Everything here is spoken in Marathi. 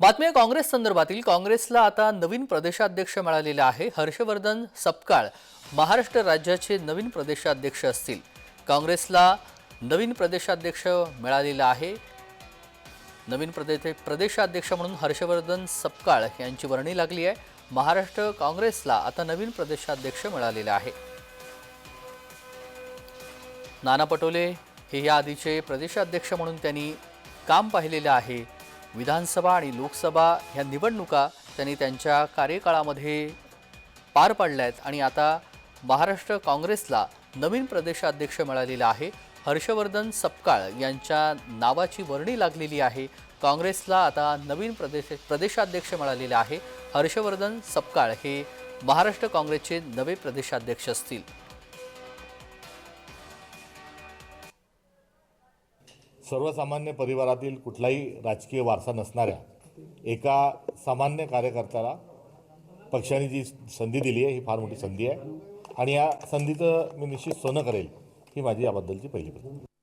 बातमी काँग्रेस संदर्भातील. काँग्रेसला आता नवीन प्रदेशाध्यक्ष मिळालेला आहे. हर्षवर्धन सपकाळ महाराष्ट्र राज्याचे नवीन प्रदेशाध्यक्ष असतील. काँग्रेसला नवीन प्रदेशाध्यक्ष मिळालेला आहे. नवीन प्रदेश प्रदेशाध्यक्ष म्हणून हर्षवर्धन सपकाळ यांची वर्णी लागली आहे. महाराष्ट्र काँग्रेसला आता नवीन प्रदेशाध्यक्ष मिळालेला आहे. नाना पटोले हे या आधीचे प्रदेशाध्यक्ष म्हणून त्यांनी काम पाहिलेलं आहे. विधानसभा आणि लोकसभा ह्या निवडणुका त्यांनी त्यांच्या कार्यकाळामध्ये पार पाडल्या आहेत आणि आता महाराष्ट्र काँग्रेसला नवीन प्रदेशाध्यक्ष मिळालेला आहे. हर्षवर्धन सपकाळ यांच्या नावाची वर्णी लागलेली आहे. काँग्रेसला आता नवीन प्रदेश प्रदेशाध्यक्ष मिळालेले आहे. हर्षवर्धन सपकाळ हे महाराष्ट्र काँग्रेसचे नवे प्रदेशाध्यक्ष असतील. सर्वसामान्य परिवारातील कुठलाही राजकीय वारसा नसणाऱ्या एका सामान्य कार्यकर्त्याला पक्षाने जी संधी दिली आहे ही फार मोठी संधी आहे. आणि या संधीचं मी निश्चित सोनं करेल ही माझी याबद्दलची पहिली प्रतिक्रिया.